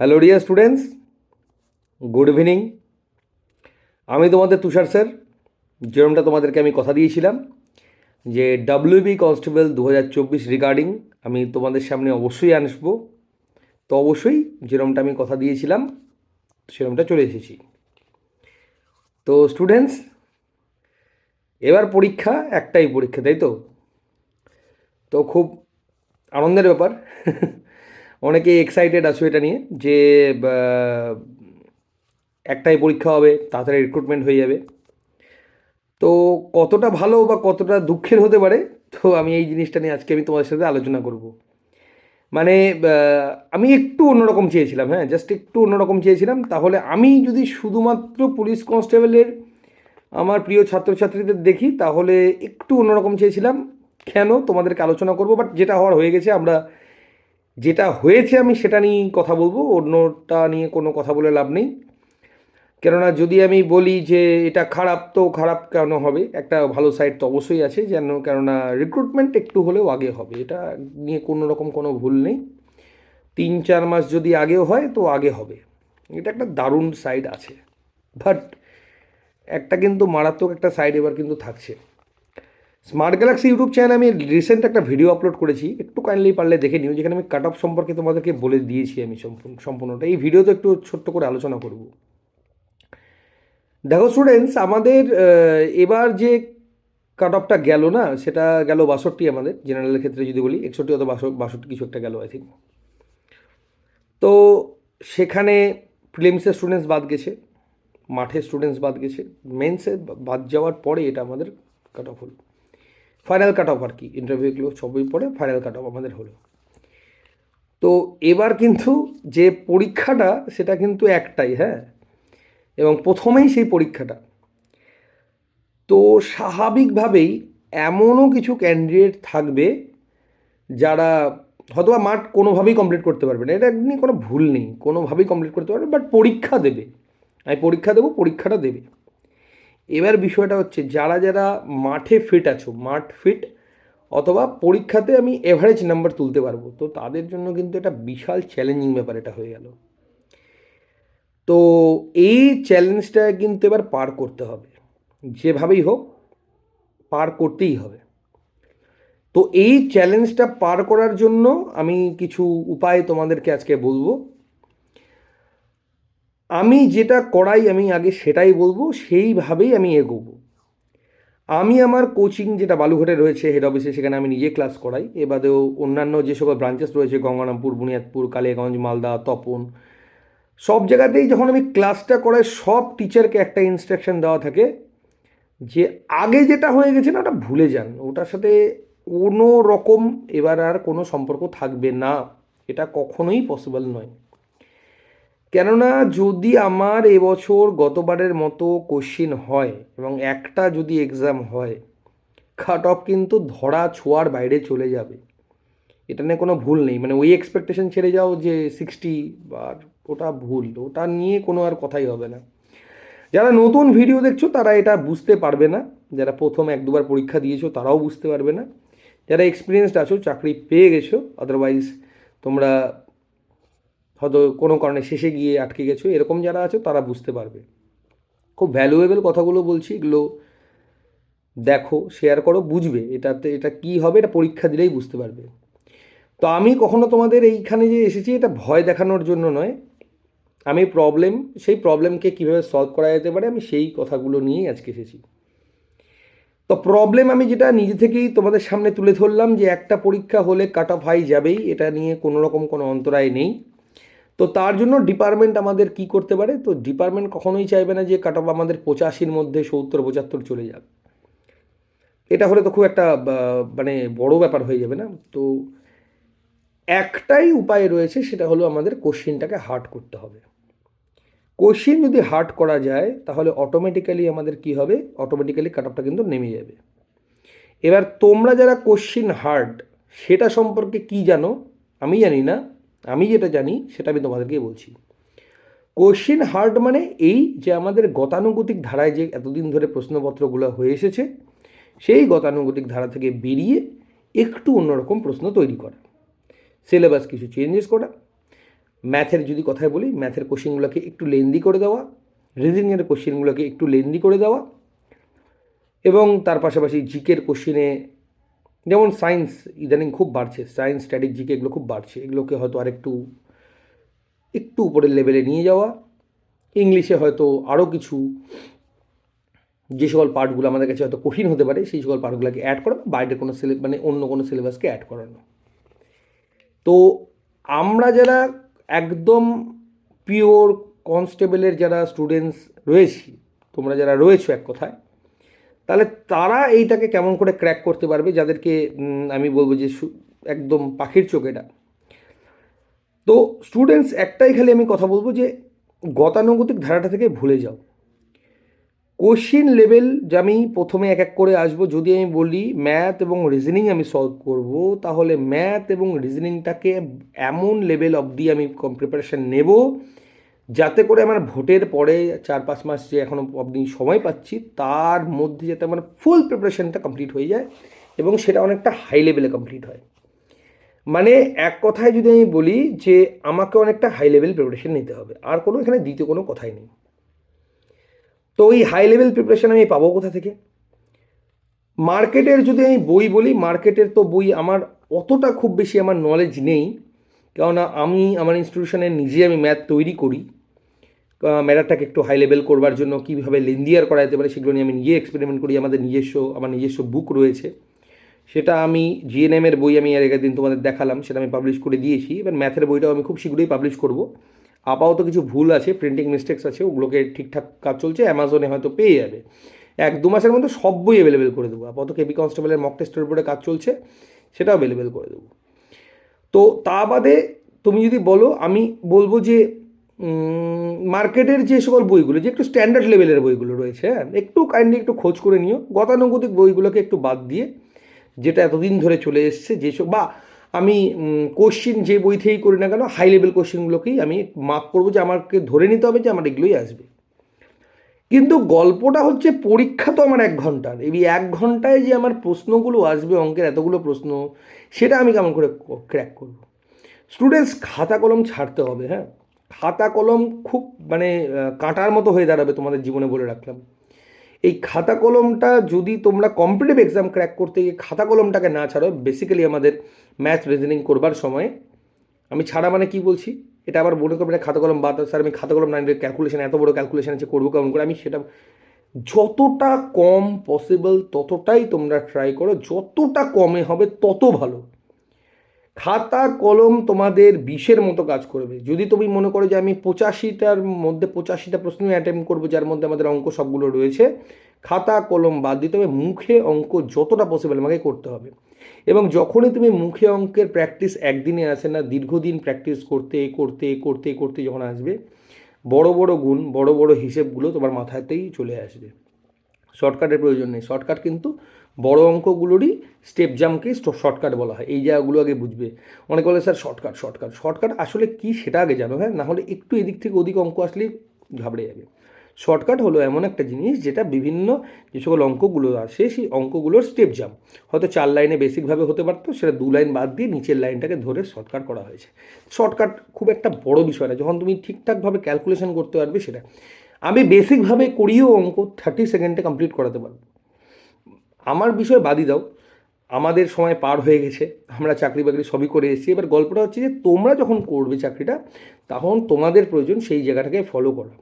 Hello dear students good evening আমি তোমাদের তুষার sir. যেরমটা তোমাদেরকে আমি কথা দিয়েছিলাম, যে ডাব্লিউবি কনস্টেবল দু হাজার চব্বিশ রিগার্ডিং আমি তোমাদের সামনে অবশ্যই আসব। তো অবশ্যই যেরমটা আমি কথা দিয়েছিলাম, সেরমটা চলে এসেছি। তো স্টুডেন্টস এবার পরীক্ষা একটাই পরীক্ষা, তাই তো? তো খুব আনন্দের ব্যাপার। অনেকে এক্সাইটেড আছো এটা নিয়ে যে একটাই পরীক্ষা হবে, তাড়াতাড়ি রিক্রুটমেন্ট হয়ে যাবে। তো কতটা ভালো বা কতটা দুঃখের হতে পারে, তো আমি এই জিনিসটা নিয়ে আজকে আমি তোমাদের সাথে আলোচনা করব। মানে আমি একটু অন্যরকম চেয়েছিলাম হ্যাঁ জাস্ট একটু অন্যরকম চেয়েছিলাম। তাহলে আমি যদি শুধুমাত্র পুলিশ কনস্টেবলের আমার প্রিয় ছাত্রছাত্রীদের দেখি, তাহলে একটু অন্যরকম চেয়েছিলাম। কেন তোমাদেরকে আলোচনা করব? বাট যেটা হওয়ার হয়ে গেছে, আমরা যেটা হয়েছে আমি সেটা নিয়েই কথা বলব, অন্যটা নিয়ে কোনো কথা বলে লাভ নেই। কেননা যদি আমি বলি যে এটা খারাপ, তো খারাপ কেন হবে? একটা ভালো সাইড তো অবশ্যই আছে, যেন কেননা রিক্রুটমেন্ট একটু হলেও আগে হবে। এটা নিয়ে কোনো রকম কোনো ভুল নেই। তিন চার মাস যদি আগেও হয়, তো আগে হবে। এটা একটা দারুণ সাইড আছে। বাট একটা কিন্তু মারাত্মক একটা সাইড এবার কিন্তু থাকছে। স্মার্ট গ্যালাক্সি ইউটিউব চ্যানেলে আমি রিসেন্ট একটা ভিডিও আপলোড করেছি। একটু কাইন্ডলি পারলে দেখে নিও, যেখানে আমি কাট অফ সম্পর্কে তোমাদেরকে বলে দিয়েছি আমি সম্পূর্ণ সম্পূর্ণটা। এই ভিডিওতে একটু ছোট্ট করে আলোচনা করব। দেখো স্টুডেন্টস আমাদের এবার যে কাট অফটা গেল না, সেটা গেল বাষট্টি আমাদের জেনারেলের ক্ষেত্রে যদি বলি, একষট্টি অথবা বাষট্টি কিছু একটা গেল আই থিঙ্ক তো সেখানে প্রিলিমসের স্টুডেন্টস বাদ গেছে, মাঠের স্টুডেন্টস বাদ গেছে মেন্সে বাদ যাওয়ার পরে এটা আমাদের কাট অফ হলো। ফাইনাল কাট অফ আর কি ইন্টারভিউগুলো সবই পরে ফাইনাল কাট অফ আমাদের হলো। তো এবার কিন্তু যে পরীক্ষাটা, সেটা কিন্তু একটাই হ্যাঁ? এবং প্রথমেই সেই পরীক্ষাটা। তো স্বাভাবিকভাবেই এমনও কিছু ক্যান্ডিডেট থাকবে যারা হয়তোবা মাঠ কোনোভাবেই কমপ্লিট করতে পারবে না। এটা নিয়ে কোনো ভুল নেই, কোনোভাবেই কমপ্লিট করতে পারবে বাট পরীক্ষা দেবে। আমি পরীক্ষা দেবো, পরীক্ষাটা দেবে। এবার বিষয়টা হচ্ছে, যারা যারা মাঠে ফিট আছো, মাঠ ফিট অথবা পরীক্ষাতে আমি এভারেজ নাম্বার তুলতে পারব, তো তাদের জন্য কিন্তু এটা বিশাল চ্যালেঞ্জিং ব্যাপার এটা হয়ে গেল। তো এই চ্যালেঞ্জটা কিন্তু এবার পার করতে হবে, যেভাবেই হোক, পার করতেই হবে। তো এই চ্যালেঞ্জটা পার করার জন্য আমি কিছু উপায় তোমাদেরকে আজকে বলব। আমি যেটা করাই আমি আগে সেটাই বলব, সেইভাবেই আমি এগোবো। আমি আমার কোচিং যেটা বালুঘাটে রয়েছে হেড অফিসে সেখানে আমি নিজে ক্লাস করাই। এ বাদেও অন্যান্য যে সকল ব্রাঞ্চেস রয়েছে, গঙ্গারামপুর, বুনিয়াদপুর, কালিয়াগঞ্জ, মালদা, তপন, সব জায়গাতেই যখন আমি ক্লাসটা করাই, সব টিচারকে একটা ইনস্ট্রাকশন দেওয়া থাকে যে আগে যেটা হয়ে গেছে না, ওটা ভুলে যান। ওটার সাথে কোনো রকম এবার আর কোনো সম্পর্ক থাকবে না। এটা কখনোই পসিবল নয়। কেননা যদি আমার এবছর গতবারের মতো কোশ্চিন হয় এবং একটা যদি এক্সাম হয় কাট অফ কিন্তু ধরা ছোঁয়ার বাইরে চলে যাবে। এটা নিয়ে কোনো ভুল নেই। মানে ওই এক্সপেকটেশন ছেড়ে যাও যে সিক্সটি বা ওটা ভুল। ওটা নিয়ে কোনো আর কথাই হবে না। যারা নতুন ভিডিও দেখছ, তারা এটা বুঝতে পারবে না। যারা প্রথম এক দুবার পরীক্ষা দিয়েছ, তারাও বুঝতে পারবে না। যারা এক্সপিরিয়েন্সড আছো, চাকরি পেয়ে গেছো আদারওয়াইজ তোমরা হয়তো কোনো কারণে শেষে গিয়ে আটকে গেছো, এরকম যারা আছো তারা বুঝতে পারবে। খুব ভ্যালুয়েবল কথাগুলো বলছি, এগুলো দেখো শেয়ার করো, বুঝবে এটাতে এটা কি হবে, এটা পরীক্ষা দিলেই বুঝতে পারবে। তো আমি কখনো তোমাদের এইখানে যে এসেছি, এটা ভয় দেখানোর জন্য নয়। আমি প্রবলেম সেই প্রবলেমকে কীভাবে সলভ করা যেতে পারে, আমি সেই কথাগুলো নিয়েই আজকে এসেছি। তো প্রবলেম আমি যেটা নিজে থেকেই তোমাদের সামনে তুলে ধরলাম যে একটা পরীক্ষা হলে কাট অফ হাই যাবেই, এটা নিয়ে কোনো রকম কোনো অন্তরায় নেই। তো তার জন্য ডিপার্টমেন্ট আমাদের কি করতে পারে? তো ডিপার্টমেন্ট কখনোই চাইবে না যে কাট অফ আমাদের পঁচাশির মধ্যে সত্তর, পঁচাত্তর চলে যাক। এটা হলে তো খুব একটা মানে বড় ব্যাপার হয়ে যাবে না। তো একটাই উপায় রয়েছে, সেটা হলো আমাদের কোশ্চিনটাকে হার্ড করতে হবে। কোশ্চিন যদি হার্ড করা যায়, তাহলে অটোমেটিক্যালি আমাদের কি হবে? অটোমেটিক্যালি কাট অফটা কিন্তু নেমে যাবে। এবার তোমরা যারা কোশ্চিন হার্ড সেটা সম্পর্কে কি জানো? আমি জানি না। আমি যেটা জানি, সেটা আমি তোমাদেরকে বলছি। কোশ্চিন হার্ড মানে এই যে আমাদের গতানুগতিক ধারায় যে এতদিন ধরে প্রশ্নপত্রগুলো হয়ে এসেছে, সেই গতানুগতিক ধারা থেকে বেরিয়ে একটু অন্যরকম প্রশ্ন তৈরি করা। সিলেবাস কিছু চেঞ্জেস করা। ম্যাথের যদি কথায় বলি ম্যাথের কোশ্চেনগুলোকে একটু লেন্দি করে দেওয়া রিজনিংয়ের কোশ্চেনগুলোকে একটু লেন্দি করে দেওয়া, এবং তার পাশাপাশি জিকের কোশ্চেনে যেমন সায়েন্স ইদানিং খুব বাড়ছে সায়েন্স স্ট্যাটিক জিকে এগুলো খুব বাড়ছে। এগুলোকে হয়তো আরেকটু, একটু উপরের লেভেলে নিয়ে যাওয়া। ইংলিশে হয়তো আরও কিছু যে সকল পার্টগুলো আমাদের কাছে হয়তো কঠিন হতে পারে, সেই সকল পার্টগুলোকে অ্যাড করা বাইরের কোনো সিলে মানে অন্য কোনো সিলেবাসকে অ্যাড করানো। তো আমরা যারা একদম পিওর কনস্টেবলের যারা স্টুডেন্টস রয়েছি, তোমরা যারা রয়েছো এক কথায় তাহলে তারা এইটাকে কেমন করে ক্র্যাক করতে পারবে? যাদেরকে আমি বলব যে একদম পাখির চোখ এটা। তো স্টুডেন্টস একটাই খালি আমি কথা বলব যে, গতানুগতিক ধারাটা থেকে ভুলে যাও। কোশ্চিন লেভেল যে আমি প্রথমে এক এক করে আসব, যদি আমি বলি ম্যাথ এবং রিজনিং আমি সলভ করব, তাহলে ম্যাথ এবং রিজনিংটাকে এমন লেভেল অবধি আমি প্রিপারেশান নেব যাতে করে আমার ভোটের পরে চার পাঁচ মাস যে এখনও অবধি সময় পাচ্ছি, তার মধ্যে যাতে আমার ফুল প্রিপারেশানটা কমপ্লিট হয়ে যায় এবং সেটা অনেকটা হাই লেভেলে কমপ্লিট হয়। মানে এক কথায় যদি আমি বলি যে আমাকে অনেকটা হাই লেভেল প্রিপারেশন নিতে হবে, আর কোনো এখানে দ্বিতীয় কোনো কথাই নেই। তো ওই হাই লেভেল প্রিপারেশন আমি পাবো কোথা থেকে? মার্কেটের যদি আমি বই বলি মার্কেটের তো বই আমার অতটা খুব বেশি আমার নলেজ নেই। কেননা আমি আমার ইনস্টিটিউশনে নিজে আমি ম্যাথ তৈরি করি। ম্যাটারটাকে একটু হাই লেভেল করবার জন্য কীভাবে লেন্দিয়ার করা যেতে পারে সেগুলো নিয়ে আমি নিজে এক্সপেরিমেন্ট করি। আমাদের নিজস্ব, আমার নিজস্ব বুক রয়েছে। সেটা আমি জিএনএমের বই আমি এর আগের দিন তোমাদের দেখালাম, সেটা আমি পাবলিশ করে দিয়েছি। এবার ম্যাথের বইটাও আমি খুব শীঘ্রই পাবলিশ করব। আপাতত কিছু ভুল আছে প্রিন্টিং মিস্টেক্স আছে, ওগুলোকে ঠিকঠাক কাজ চলছে অ্যামাজনে হয়তো পেয়ে যাবে। এক দু মাসের মধ্যে সব বই অ্যাভেলেবেল করে দেবো। আপাতত কেবি কনস্টেবলের মক টেস্টের উপরে কাজ চলছে, সেটাও অ্যাভেলেবেল করে দেবো। তো তা বাদে তুমি যদি বলো, আমি বলব যে মার্কেটের যে সকল বইগুলো, যে একটু স্ট্যান্ডার্ড লেভেলের বইগুলো রয়েছে হ্যাঁ একটু কাইন্ডলি একটু খোঁজ করে নিও। গতানুগতিক বইগুলোকে একটু বাদ দিয়ে, যেটা এতদিন ধরে চলে এসছে যেসব বা আমি কোশ্চিন যে বই থেকেই করি না কেন হাই লেভেল কোশ্চিনগুলোকেই আমি মার্ক করব যে আমাকে ধরে নিতে হবে যে আমার এগুলোই আসবে। কিন্তু গল্পটা হচ্ছে পরীক্ষা তো আমার এক ঘণ্টার। এই এক ঘন্টায় যে আমার প্রশ্নগুলো আসবে, অঙ্কের এতগুলো প্রশ্ন, সেটা আমি কেমন করে ক্র্যাক করব? স্টুডেন্টস খাতা কলম ছাড়তে হবে হ্যাঁ? খাতা কলম খুব মানে কাঁটার মতো হয়ে দাঁড়াবে তোমাদের জীবনে বলে রাখলাম। এই খাতা কলমটা যদি তোমরা কম্পিটিটিভ এক্সাম ক্র্যাক করতে গিয়ে খাতা কলমটাকে না ছাড়ো বেসিক্যালি আমাদের ম্যাথ রিজনিং করবার সময়, আমি ছাড়া মানে কি বলছি? এটা আবার মনে করবে না খাতা কলম বাদ স্যার, আমি খাতা কলম না ক্যালকুলেশন এত বড় ক্যালকুলেশন আছে, করব কেমন করে? আমি সেটা যতটা কম পসিবল ততটাই তোমরা ট্রাই করো, যতটা কমে হবে তত ভালো। খাতা কলম তোমাদের বিষের মতো কাজ করবে। যদি তুমি মনে করো যে আমি পঁচাশিটার মধ্যে, পঁচাশিটা প্রশ্ন অ্যাটেম্প করব, যার মধ্যে আমাদের অঙ্ক সবগুলো রয়েছে খাতা কলম বাদ দিতে হবে। মুখে অঙ্ক যতটা পসিবল আমাকে করতে হবে। এবং যখনই তুমি মুখে অঙ্কের প্র্যাকটিস একদিনে আসে না, দীর্ঘদিন প্র্যাকটিস করতে করতে করতে করতে যখন আসবে, বড় বড় গুণ, বড় বড় হিসেবগুলো তোমার মাথাতেই চলে আসবে। শর্টকাটের প্রয়োজন নেই। শর্টকাট কিন্তু বড় অঙ্কগুলোরই স্টেপ জাম্পকে শর্টকাট বলা হয়। এই জায়গাগুলো আগে বুঝবে। অনেক বলে, স্যার শর্টকাট শর্টকাট শর্টকাট আসলে কি সেটা আগে জানো হ্যাঁ? না হলে একটু এদিক থেকে ওদিক অঙ্ক আসলেই ঘাবড়ে যাবে। শর্টকাট হলো এমন একটা জিনিস যেটা বিভিন্ন যে সকল অঙ্কগুলো আসে, সেই অঙ্কগুলোর স্টেপ জাম্প হয়তো চার লাইনে বেসিকভাবে হতে পারতো, সেটা দু লাইন বাদ দিয়ে নিচের লাইনটাকে ধরে শর্টকাট করা হয়েছে। শর্টকাট খুব একটা বড় বিষয় না, যখন তুমি ঠিকঠাকভাবে ক্যালকুলেশন করতে পারবে সেটা। আমি বেসিকভাবে করিয়েও অঙ্ক থার্টি সেকেন্ডে কমপ্লিট করাতে পারব। আমার বিষয় বাদই দাও, আমাদের সময় পার হয়ে গেছে, আমরা চাকরি বাকরি সবই করে এসেছি। এবার গল্পটা হচ্ছে যে তোমরা যখন করবে চাকরিটা, তখন তোমাদের প্রয়োজন সেই জায়গাটাকে ফলো করা।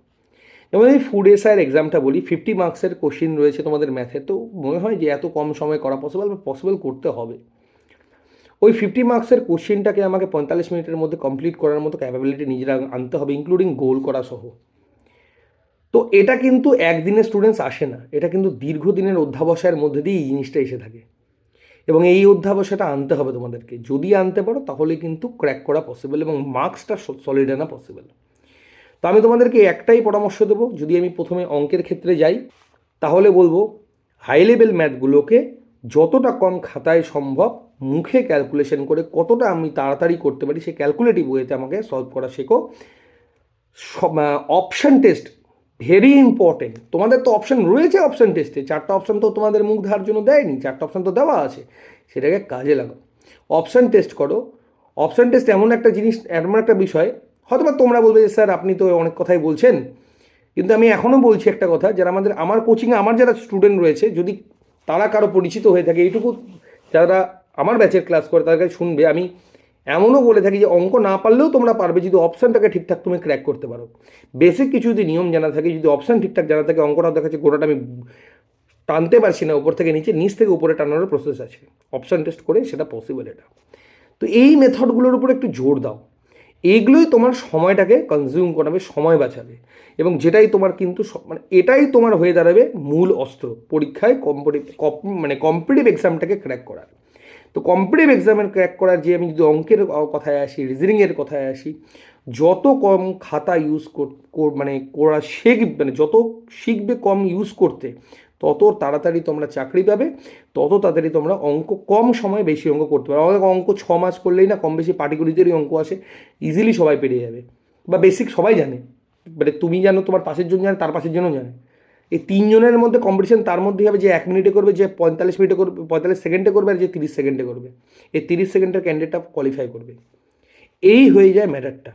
যেমন এই ফুড এসআইয়ের এক্সামটা বলি ফিফটি মার্কসের কোশ্চিন রয়েছে তোমাদের ম্যাথে তো মনে হয় যে এত কম সময় করা পসিবল বা পসিবল করতে হবে। ওই ফিফটি মার্কসের কোশ্চিনটাকে আমাকে পঁয়তাল্লিশ মিনিটের মধ্যে কমপ্লিট করার মতো ক্যাপাবিলিটি নিজেরা আনতে হবে ইনক্লুডিং গোল করা সহ। তো এটা কিন্তু একদিনের স্টুডেন্টস আসে না, এটা কিন্তু দীর্ঘদিনের অধ্যাবসায়ের মধ্যে দিয়ে এই জিনিসটা এসে থাকে। এবং এই অধ্যাবসায়টা আনতে হবে তোমাদেরকে, যদি আনতে পারো তাহলে কিন্তু ক্র্যাক করা পসিবল এবং মার্কসটা সলিড আনা পসিবল তো আমি তোমাদেরকে একটাই পরামর্শ দেবো, যদি আমি প্রথমে অঙ্কের ক্ষেত্রে যাই, তাহলে বলব হাই লেভেল ম্যাথগুলোকে যতটা কম খাতায় সম্ভব মুখে ক্যালকুলেশন করে কতটা আমি তাড়াতাড়ি করতে পারি, সেই ক্যালকুলেটিভ ওয়েতে আমাকে সলভ করা শেখো। অপশান টেস্ট ভেরি ইম্পর্টেন্ট তোমাদের তো অপশান রয়েছে অপশান টেস্টে চারটা অপশান তো তোমাদের মুখ ধার জন্য দেয়নি, চারটা অপশান তো দেওয়া আছে, সেটাকে কাজে লাগাও। অপশান টেস্ট করো। অপশান টেস্ট এমন একটা জিনিস, এমন একটা বিষয় হয়তো বা তোমরা বলবে যে, স্যার, আপনি তো অনেক কথাই বলছেন। কিন্তু আমি এখনও বলছি একটা কথা, যারা আমাদের, আমার কোচিংয়ে আমার যারা স্টুডেন্ট রয়েছে, যদি তারা কারও পরিচিত হয়ে থাকে, এইটুকু যারা আমার ব্যাচের ক্লাস করে, তাদের কাছে শুনবে, আমি এমনও বলে থাকি যে, অঙ্ক না পারলেও তোমরা পারবে যদি অপশানটাকে ঠিকঠাক তুমি ক্র্যাক করতে পারো। বেসিক কিছু যদি নিয়ম জানা থাকে, যদি অপশান ঠিকঠাক জানা থাকে, অঙ্কটা দেখাচ্ছে গোটাটা আমি টানতে পারছি না, উপর থেকে নিচে, নিচ থেকে উপরে টানানোর প্রসেস আছে। অপশান টেস্ট করে সেটা পসিবল এটা। তো এই মেথডগুলোর উপর একটু জোর দাও। এইগুলোই তোমার সময়টাকে কনজিউম করাবে, সময় বাঁচাবে। এবং যেটাই তোমার কিন্তু মানে এটাই তোমার হয়ে দাঁড়াবে মূল অস্ত্র পরীক্ষায় কম্পিটিভ মানে কম্পিটিভ এক্সামটাকে ক্র্যাক করার। তো কম্পিটিভ এক্সামের ক্র্যাক করার যে আমি যদি অঙ্কের কথায় আসি রিজনিংয়ের কথায় আসি, যত কম খাতা ইউজ মানে করা শেখ মানে যত শিখবে কম ইউজ করতে তত তাড়াতাড়ি তোমরা চাকরি পাবে, তত তাড়াতাড়ি তোমরা অঙ্ক, কম সময়ে বেশি অঙ্ক করতে পারো। আমাদের অঙ্ক ছ মাস করলেই না কম বেশি পাটিগণিতেরই অঙ্ক আসে ইজিলি সবাই পেরিয়ে যাবে। বা বেসিক সবাই জানে। মানে তুমি জানো তোমার পাশের জন জানে, তার পাশের জনও জানে। এই তিনজনের মধ্যে কম্পিটিশন তার মধ্যেই হবে যে এক মিনিটে করবে, যে পঁয়তাল্লিশ মিনিটে করবে, পঁয়তাল্লিশ সেকেন্ডে করবে আর যে তিরিশ সেকেন্ডে করবে। এই তিরিশ সেকেন্ডের ক্যান্ডিডেটটা কোয়ালিফাই করবে। এই হয়ে যায় ম্যাটারটা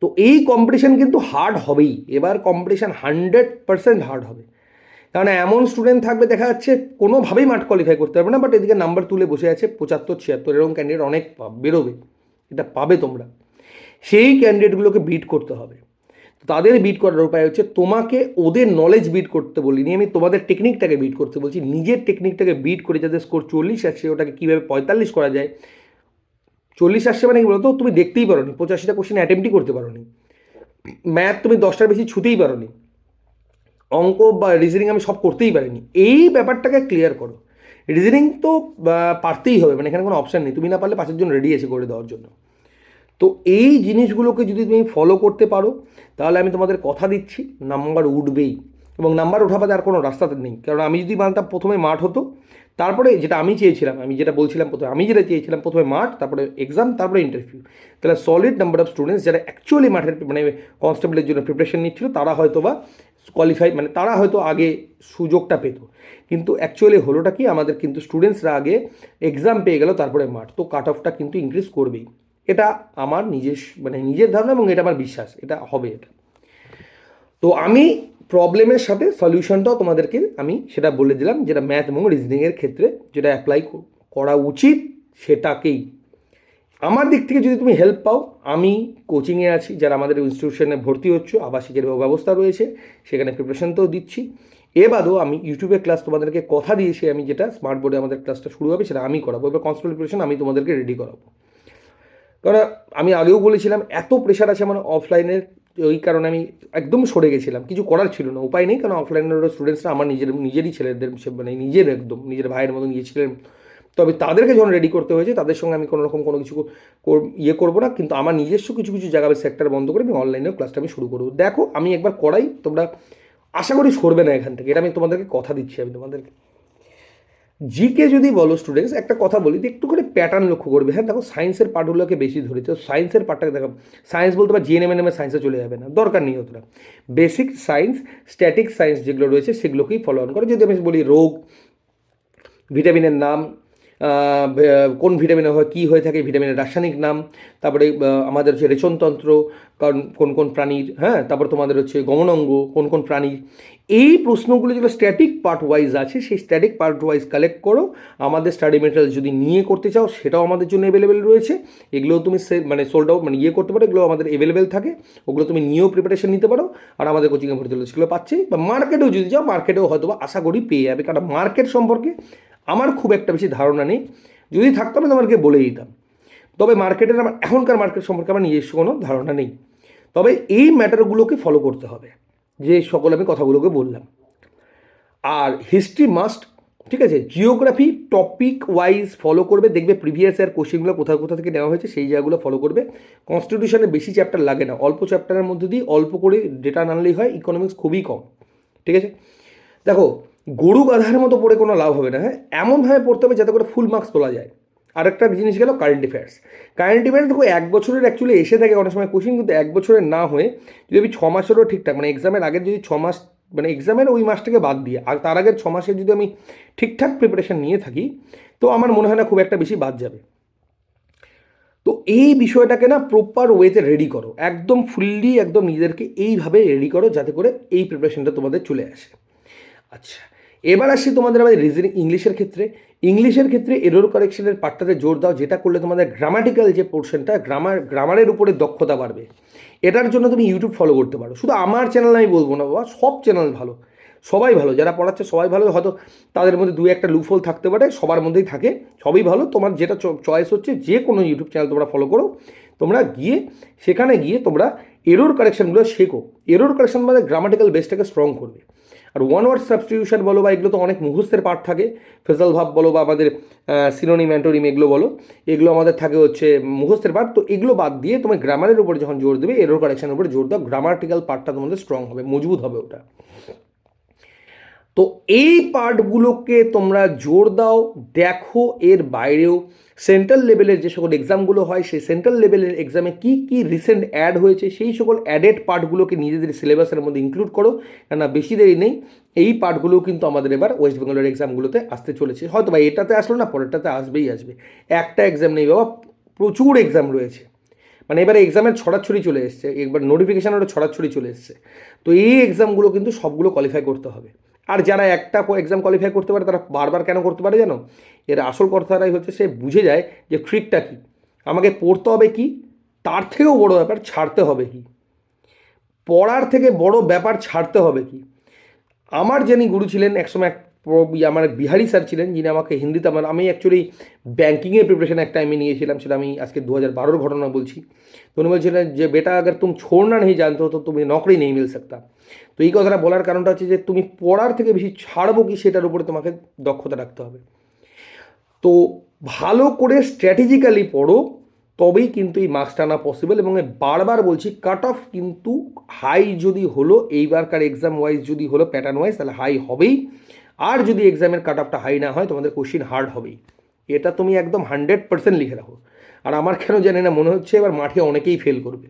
তো এই কম্পিটিশান কিন্তু হার্ড হবেই। এবার কম্পিটিশান হান্ড্রেড পার্সেন্ট হার্ড হবে। কারণ এমন স্টুডেন্ট থাকবে, দেখা যাচ্ছে কোনোভাবেই মাঠ কোয়ালিফাই করতে পারবে না বাট এদিকে নাম্বার তুলে বসে আছে পঁচাত্তর, ছিয়াত্তর, এরকম ক্যান্ডিডেট অনেক বেরোবে। এটা পাবে তোমরা। সেই ক্যান্ডিডেটগুলোকে বিট করতে হবে। তাদের বিট করার উপায় হচ্ছে, তোমাকে ওদের নলেজ বিট করতে বলিনি, আমি তোমাদের টেকনিকটাকে বিট করতে বলছি। নিজের টেকনিকটাকে বিট করে যাদের স্কোর চল্লিশ আসছে, ওটাকে কীভাবে পঁয়তাল্লিশ করা যায়? চল্লিশ আসছে মানে কি বলতো? তুমি দেখতেই পারো নি পঁচাশিটা কোশ্চেন অ্যাটেম্পটই করতে পারো নি ম্যাথ তুমি দশটার বেশি ছুতেই পারো নি অঙ্ক বা রিজনিং আমি সব করতেই পারিনি। এই ব্যাপারটাকে ক্লিয়ার করো। রিজনিং তো পারতেই হবে মানে এখানে কোনো অপশান নেই। তুমি না পারলে পাঁচের জন্য রেডি আছে করে দেওয়ার জন্য। তো এই জিনিসগুলোকে যদি তুমি ফলো করতে পারো, তাহলে আমি তোমাদের কথা দিচ্ছি নাম্বার উঠবেই। এবং নাম্বার ওঠাবাদে আর কোনো রাস্তা নেই। কারণ আমি যদি মানতাম প্রথমে মাঠ হতো, তারপরে যেটা আমি চেয়েছিলাম, আমি যেটা বলছিলাম প্রথমে, আমি যেটা চেয়েছিলাম প্রথমে মাঠ, তারপরে এক্সাম তারপরে ইন্টারভিউ তাহলে সলিড নাম্বার অফ স্টুডেন্টস যারা অ্যাকচুয়ালি মাঠের মানে কনস্টেবলের জন্য প্রিপারেশন নিচ্ছিল, তারা হয়তো বা কোয়ালিফাই মানে তারা হয়তো আগে সুযোগটা পেত। কিন্তু অ্যাকচুয়ালি হলোটা কি? আমাদের কিন্তু স্টুডেন্টসরা আগে এক্সাম পেয়ে গেল, তারপরে মাঠ। তো কাট অফটা কিন্তু ইনক্রিজ করবেই। এটা আমার নিজের মানে নিজের ধারণা এবং এটা আমার বিশ্বাস। এটা হবে এটা। তো আমি প্রবলেমের সাথে সলিউশনটাও তোমাদেরকে আমি সেটা বলে দিলাম, যেটা ম্যাথ এবং রিজনিংয়ের ক্ষেত্রে যেটা অ্যাপ্লাই করা উচিত সেটাকেই। আমার দিক থেকে যদি তুমি হেল্প পাও, আমি কোচিংয়ে আছি, যারা আমাদের ইনস্টিটিউশনে ভর্তি হচ্ছ, আবাসিকের ব্যবস্থা রয়েছে, সেখানে প্রিপারেশন তো দিচ্ছি। এ বাদেও আমি ইউটিউবে ক্লাস তোমাদেরকে কথা দিয়েছি, আমি যেটা স্মার্ট বোর্ডে আমাদের ক্লাসটা শুরু হবে, সেটা আমি করাবো, এবার কনস্টেবল প্রিপারেশন আমি তোমাদেরকে রেডি করাবো। কারণ আমি আগেও বলেছিলাম, এত প্রেশার আছে আমার অফলাইনের ওই কারণে আমি একদম সরে গেছিলাম। কিছু করার ছিল না, উপায় নেই, কারণ অফলাইনের স্টুডেন্টসরা আমার নিজের, নিজেরই ছেলেদের মানে নিজের একদম, নিজের ভাইয়ের মতন গিয়েছিলেন তবে তাদেরকে যখন রেডি করতে হয়েছে, তাদের সঙ্গে আমি কোনো রকম কোনো কিছু ইয়ে করব না। কিন্তু আমার নিজস্ব কিছু কিছু জায়গা আমি সেক্টর বন্ধ করে আমি অনলাইনেও ক্লাসটা আমি শুরু করব। দেখো, আমি একবার করাই, তোমরা আশা করি সরবে না এখান থেকে। এটা আমি তোমাদেরকে কথা দিচ্ছি আমি তোমাদেরকে। জিকে যদি বলো স্টুডেন্টস একটা কথা বলি যে একটু করে প্যাটার্ন লক্ষ্য করবে। হ্যাঁ দেখো সায়েন্সের পার্টগুলোকে বেশি ধরেছে। তো সায়েন্সের পার্টটাকে দেখো সায়েন্স বলতে বা জিএনএম এনএম সায়েন্সে চলে যাবে না। দরকার নেই অতটা। বেসিক সায়েন্স স্ট্যাটিক সায়েন্স যেগুলো রয়েছে, সেগুলোকেই ফলো অন করে। যদি আমি বলি রোগ ভিটামিনের নাম কোন ভিটামিনে হয়, কী হয়ে থাকে, ভিটামিনের রাসায়নিক নাম, তারপরে আমাদের হচ্ছে রেচনতন্ত্র কোন কোন প্রাণীর হ্যাঁ তারপর তোমাদের হচ্ছে গমনাঙ্গ, কোন কোন প্রাণীর। এই প্রশ্নগুলো যেগুলো স্ট্যাটিক পার্ট ওয়াইজ আছে, সেই স্ট্যাটিক পার্ট ওয়াইজ কালেক্ট করো। আমাদের স্টাডি মেটেরিয়াল যদি নিয়ে করতে চাও, সেটাও আমাদের জন্য অ্যাভেলেবেল রয়েছে। এগুলোও তুমি মানে সোল্ড আউট মানে ইয়ে করতে পারো এগুলো আমাদের অ্যাভেলেবেল থাকে। ওগুলো তুমি নিয়েও প্রিপারেশন নিতে পারো। আর আমাদের কোচিংয়ে ভর্তি হলে সেগুলো পাচ্ছে বা মার্কেটেও যদি যাও মার্কেটেও হয়তো আশা করি পেয়ে যাবে। কারণ মার্কেট সম্পর্কে আমার খুব একটা বেশি ধারণা নেই। যদি থাকতো আমি তোমাকে বলে দিতাম। তবে মার্কেটের আমার, এখনকার মার্কেট সম্পর্কে আমার নিজস্ব কোনো ধারণা নেই। তবে এই ম্যাটারগুলোকে ফলো করতে হবে, যে সকল আমি কথাগুলোকে বললাম। আর হিস্ট্রি মাস্ট ঠিক আছে জিওগ্রাফি টপিক ওয়াইজ ফলো করবে, দেখবে প্রিভিয়াস ইয়ার কোশ্চেনগুলো কোথাও কোথা থেকে নেওয়া হয়েছে, সেই জায়গাগুলো ফলো করবে। কনস্টিটিউশনে বেশি চ্যাপ্টার লাগে না, অল্প চ্যাপ্টারের মধ্যে দিয়ে অল্প করে ডেটা আনলেই হয় ইকোনমিক্স খুবই কম, ঠিক আছে? দেখো গরু গাধার মতো পড়ে কোনো লাভ হবে না হ্যাঁ? এমনভাবে পড়তে হবে যাতে করে ফুল মার্কস তোলা যায়। আরেকটা জিনিস গেল কারেন্ট অ্যাফেয়ার্স কারেন্ট অ্যাফেয়ার্স দেখো, এক বছরের অ্যাকচুয়ালি এসে থাকে অনেক সময় কোশ্চিন কিন্তু এক বছরের না হয়ে যদি আমি ছ মাসেরও ঠিকঠাক মানে এক্সামের আগের যদি ছ মাস মানে এক্সামের ওই মাসটাকে বাদ দিয়ে, আর তার আগের ছ মাসের যদি আমি ঠিকঠাক প্রিপারেশন নিয়ে থাকি, তো আমার মনে হয় না খুব একটা বেশি বাদ যাবে। তো এই বিষয়টাকে না প্রপার ওয়েতে রেডি করো। একদম ফুললি একদম নিজেদেরকে এইভাবে রেডি করো যাতে করে এই প্রিপারেশনটা তোমাদের চলে আসে। আচ্ছা এবার আসি তোমাদের আমাদের রিজনিং ইংলিশের ক্ষেত্রে। ইংলিশের ক্ষেত্রে এরর কারেকশনের পার্টটাতে জোর দাও, যেটা করলে তোমাদের গ্রামাটিক্যাল যে পোর্শনটা গ্রামার গ্রামারের উপরে দক্ষতা বাড়বে। এটার জন্য তুমি ইউটিউব ফলো করতে পারো। শুধু আমার চ্যানেল আমি বলব না বাবা, সব চ্যানেল ভালো। সবাই ভালো, যারা পড়াচ্ছে সবাই ভালো। হয়তো তাদের মধ্যে দু একটা লুফল থাকতে পারে, সবার মধ্যেই থাকে। সবই ভালো। তোমার যেটা চয়েস হচ্ছে যে কোনো ইউটিউব চ্যানেল তোমরা ফলো করো। তোমরা গিয়ে, সেখানে গিয়ে তোমরা এরোর কারেকশনগুলো শেখো। এরোর কারেকশন মানে গ্রামাটিক্যাল বেসটাকে স্ট্রং করবে। আর ওয়ান ওয়ার্ড সাবস্টিটিউশন বলো বা এগুলো তো অনেক মুখস্থের পার্ট থাকে। ফেজাল ভাব বলো বা আমাদের সিনোনিম অ্যান্টোনিম এগুলো বলো। এগুলো আমাদের থাকে হচ্ছে মুখস্থের পার্ট তো এগুলো বাদ দিয়ে তোমার গ্রামারের উপরে যখন জোর দেবে এরোর কারেকশনের উপরে জোর দাও গ্রামাটিক্যাল পার্টটা তোমাদের স্ট্রং হবে, মজবুত হবে ওটা। তো এই পার্টগুলোকে তোমরা জোর দাও। দেখো এর বাইরেও সেন্ট্রাল লেভেলের যে সকল এক্সামগুলো হয়, সেই সেন্ট্রাল লেভেলের এক্সামে কী কী রিসেন্ট অ্যাড হয়েছে, সেই সকল অ্যাডেড পার্টগুলোকে নিজেদের সিলেবাসের মধ্যে ইনক্লুড করো। কেননা বেশি দেরি নেই। এই পার্টগুলোও কিন্তু আমাদের এবার ওয়েস্ট বেঙ্গলের এক্সামগুলোতে আসতে চলেছে। হয়তো বা এটাতে আসলো না, পরেরটাতে আসবেই আসবে। একটা এক্সাম নেই বাবা, প্রচুর এক্সাম রয়েছে। মানে এবারে এক্সামের ছড়াছড়ি চলে এসছে, একবার নোটিফিকেশানেরও ছড়াছড়ি চলে এসছে। তো এই এক্সামগুলো কিন্তু সবগুলো কোয়ালিফাই করতে হবে। আর যারা একটা এক্সাম কোয়ালিফাই করতে পারে, তারা বারবার কেন করতে পারে জানো? এর আসল কথাটাই হচ্ছে, সে বুঝে যায় যে ট্রিকটা কী। আমাকে পড়তে হবে কি? তার থেকেও বড় ব্যাপার ছাড়তে হবে কি? পড়ার থেকে বড় ব্যাপার ছাড়তে হবে কি? আমার যিনি গুরু ছিলেন, একসময় এক আমার বিহারি স্যার ছিলেন, যিনি আমাকে হিন্দিতে আমার আমি অ্যাকচুয়ালি ব্যাঙ্কিংয়ের প্রিপারেশন একটা আমি নিয়েছিলাম, সেটা আমি আজকে দু হাজার বারোর ঘটনা বলছি। তো উনি বলছিলেন যে, বেটা আগে তুমি ছোড়না নেই জানতে হতো তুমি নকরি নেই মিল সকতা। তো এই কথাটা বলার কারণটা হচ্ছে যে তুমি পড়ার থেকে বেশি ছাড়বো কি সেটার উপরে তোমাকে দক্ষতা রাখতে হবে। তো ভালো করে স্ট্র্যাটেজিক্যালি পড়ো, তবেই কিন্তু এই মার্কস টানা পসিবল এবং বারবার বলছি কাট অফ কিন্তু হাই যদি হলো এইবারকার এক্সাম ওয়াইজ যদি হলো প্যাটার্ন ওয়াইজ তাহলে হাই হবেই। আর যদি এক্সামের কাট অফটা হাই না হয়, তোমাদের কোশ্চিন হার্ড হবেই। এটা তুমি একদম হান্ড্রেড পার্সেন্ট লিখে রাখো। আর আমার কেন জানি না, মনে হচ্ছে এবার মাঠে অনেকেই ফেল করবে।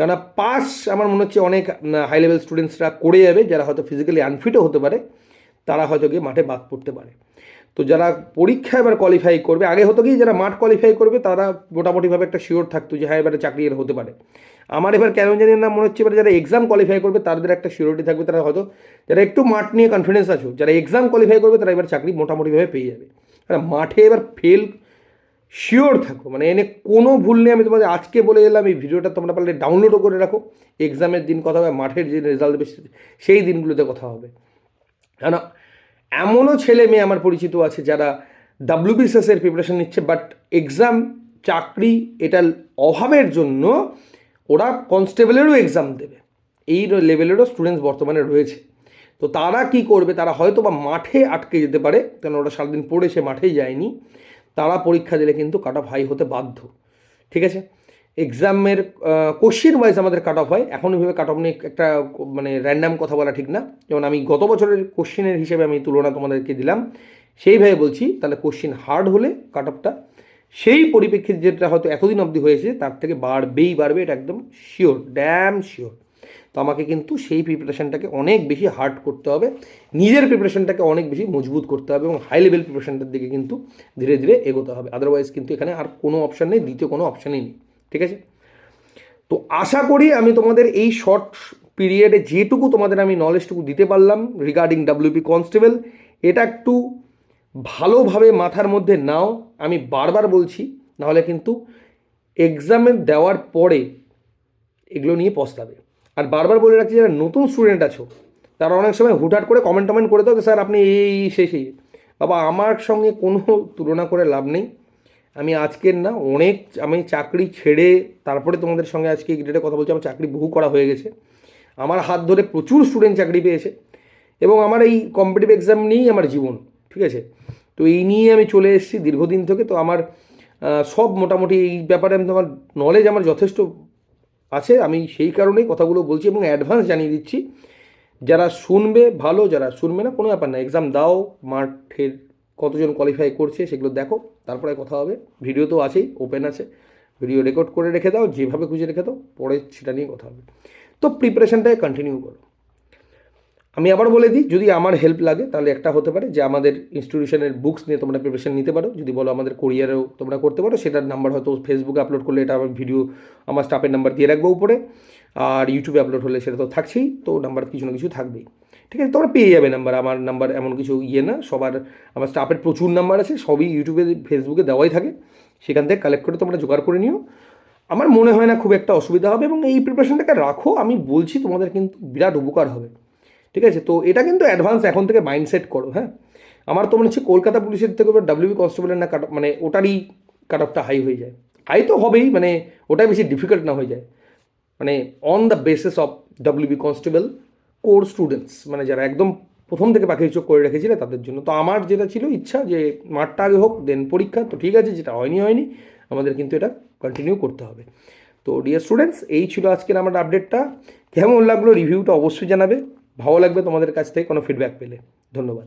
কেননা পাস আমার মনে হচ্ছে অনেক হাই লেভেল স্টুডেন্টসরা করে যাবে, যারা হয়তো ফিজিক্যালি আনফিটও হতে পারে, তারা হয়তো গিয়ে মাঠে বাদ পড়তে পারে। তো যারা পরীক্ষা এবার কোয়ালিফাই করবে, আগে হতো কি, যারা মাঠ কোয়ালিফাই করবে, তারা মোটামুটিভাবে একটা শিওর থাকতো যে হ্যাঁ এবারে চাকরি এর হতে পারে। আমার এবার কেন জানি না মনে হচ্ছে, এবার যারা এক্সাম কোয়ালিফাই করবে, তাদের একটা শিওরিটি থাকবে, তারা হয়তো, যারা একটু মাঠ নিয়ে কনফিডেন্স আছো, যারা এক্সাম কোয়ালিফাই করবে, তারা এবার চাকরি মোটামুটিভাবে পেয়ে যাবে। মাঠে এবার ফেল শিওর থাকো মানে এনে কোনো ভুল নেই, আমি তোমাদের আজকে বলে এলাম এই ভিডিওটা তোমরা পারলে ডাউনলোডও করে রাখো। এক্সামের দিন কথা হবে, মাঠের যে রেজাল্ট দেবে সেই দিনগুলোতে কথা হবে। কেন? এমনও ছেলে মেয়ে আমার পরিচিত আছে যারা ডাব্লিউবিসিএসের প্রিপারেশন নিচ্ছে বাট এক্সাম চাকরি এটার অভাবের জন্য ওরা কনস্টেবলেরও এক্সাম দেবে। এই লেভেলেরও স্টুডেন্টস বর্তমানে রয়েছে। তো তারা কি করবে? তারা হয়তো বা মাঠে আটকে যেতে পারে, কেন ওরা সারাদিন পড়েছে মাঠেই যায়নি। তারা পরীক্ষা দিলে কিন্তু কাট অফ হাই হতে বাধ্য। ঠিক আছে? এক্সামের কোশ্চেন ওয়াইজ আমাদের কাট অফ হয়। এখন ওইভাবে কাট অফ নিয়ে একটা মানে র্যান্ডাম কথা বলা ঠিক না। যেমন আমি গত বছরের কোশ্চেনের হিসেবে আমি তুলনা তোমাদেরকে দিলাম। সেইভাবে বলছি, তাহলে কোশ্চেন হার্ড হলে কাট অফটা সেই পরিপ্রেক্ষিতে যেটা হয়তো এতদিন অবধি হয়েছে, তার থেকে বাড়বেই, বাড়বে, এটা একদম শিওর ড্যাম শিওর তো আমাকে কিন্তু সেই প্রিপারেশনটাকে অনেক বেশি হার্ড করতে হবে। নিজের প্রিপারেশনটাকে অনেক বেশি মজবুত করতে হবে এবং হাই লেভেল প্রিপারেশনটার দিকে কিন্তু ধীরে ধীরে এগোতে হবে। আদারওয়াইজ কিন্তু এখানে আর কোনো অপশান নেই, দ্বিতীয় কোনো অপশানই নেই। ঠিক আছে? তো আশা করি আমি তোমাদের এই শর্ট পিরিয়ডে যেটুকু তোমাদের আমি নলেজটুকু দিতে পারলাম রিগার্ডিং ডাব্লিউপি কনস্টেবল এটা একটু ভালোভাবে মাথার মধ্যে নাও। আমি বারবার বলছি, নাহলে কিন্তু এক্সামে দেওয়ার পরে এগুলো নিয়ে পস্তাবে। আর বারবার বলে রাখছি যারা নতুন স্টুডেন্ট আছো, তারা অনেক সময় হুটহাট করে কমেন্ট টমেন্ট করে দাও স্যার, আপনি এই সেই সেই। বাবা, আমার সঙ্গে কোনো তুলনা করে লাভ নেই। আমি আজকের না, অনেক আমি চাকরি ছেড়ে তারপরে তোমাদের সঙ্গে আজকে এই ডেটে কথা বলছি, আমার চাকরি বহু করা হয়ে গেছে। আমার হাত ধরে প্রচুর স্টুডেন্ট চাকরি পেয়েছে এবং আমার এই কম্পিটিভ এক্সাম নিয়েই আমার জীবন, ঠিক আছে? তো এই নিয়ে আমি চলে এসেছি দীর্ঘদিন থেকে। তো আমার সব মোটামুটি এই ব্যাপারে আমি তোমার নলেজ আমার যথেষ্ট আছে, আমি সেই কারণেই কথাগুলো বলছি এবং অ্যাডভান্স জানিয়ে দিচ্ছি। যারা শুনবে, ভালো, যারা শুনবে না, কোনো ব্যাপার না। এক্সাম দাও মাঠের কতজন কোয়ালিফাই করছে সেগুলো দেখো, তারপরে কথা হবে। ভিডিও তো আছেই ওপেন আছে। ভিডিও রেকর্ড করে রেখে দাও, যেভাবে খুঁজে রেখে দাও, পরে সেটা নিয়ে কথা হবে। তো প্রিপারেশানটাকে কন্টিনিউ করো। আমি আবার বলে দিই, যদি আমার হেল্প লাগে, তাহলে একটা হতে পারে যে আমাদের ইনস্টিটিউশনের বুকস নিয়ে তোমরা প্রিপারেশন নিতে পারো। যদি বলো আমাদের কোরিয়ারেও তোমরা করতে পারো, সেটার নাম্বার হয়তো ফেসবুকে আপলোড করলে এটা আমার ভিডিও আমার স্টাফের নাম্বার দিয়ে রাখব উপরে। আর ইউটিউবে আপলোড হলে সেটা তো থাকছেই, তো নাম্বার কিছু না কিছু থাকবেই। ঠিক আছে, তোমরা পেয়ে যাবে নাম্বার আমার নাম্বার এমন কিছু ইয়ে না, সবার, আমার স্টাফের প্রচুর নাম্বার আছে, সবই ইউটিউবে ফেসবুকে দেওয়াই থাকে। সেখান থেকে কালেক্ট করে তোমরা জোগাড় করে নিও। আমার মনে হয় না খুব একটা অসুবিধা হবে, এবং এই প্রিপারেশনটাকে রাখো, আমি বলছি তোমাদের কিন্তু বিরাট উপকার হবে। ঠিক আছে? তো এটা কিন্তু অ্যাডভান্স এখন থেকে মাইন্ডসেট করো হ্যাঁ? আমার তো মনে হচ্ছে কলকাতা পুলিশের থেকে ডাব্লিউবি কনস্টেবলের না কাট মানে ওটারই কাট অফটা হাই হয়ে যায়। হাই তো হবেই মানে ওটাই বেশি ডিফিকাল্ট না হয়ে যায়। মানে on the basis of WB constable core students মানে যারা একদম প্রথম থেকে পাখি চোখ করে রেখেছিলে তাদের জন্য। তো আমার যেটা ছিল ইচ্ছা যে মাঠটা আগে হোক দেন পরীক্ষা, তো ঠিক আছে, যেটা হয়নি হয়নি, আমাদের কিন্তু এটা কন্টিনিউ করতে হবে। তো ডিয়ার স্টুডেন্টস এই ছিল আজকের আমার আপডেটটা কেমন লাগল রিভিউটা অবশ্যই জানাবে। ভালো লাগবে তোমাদের কাছ থেকে কোনো ফিডব্যাক পেলে। ধন্যবাদ।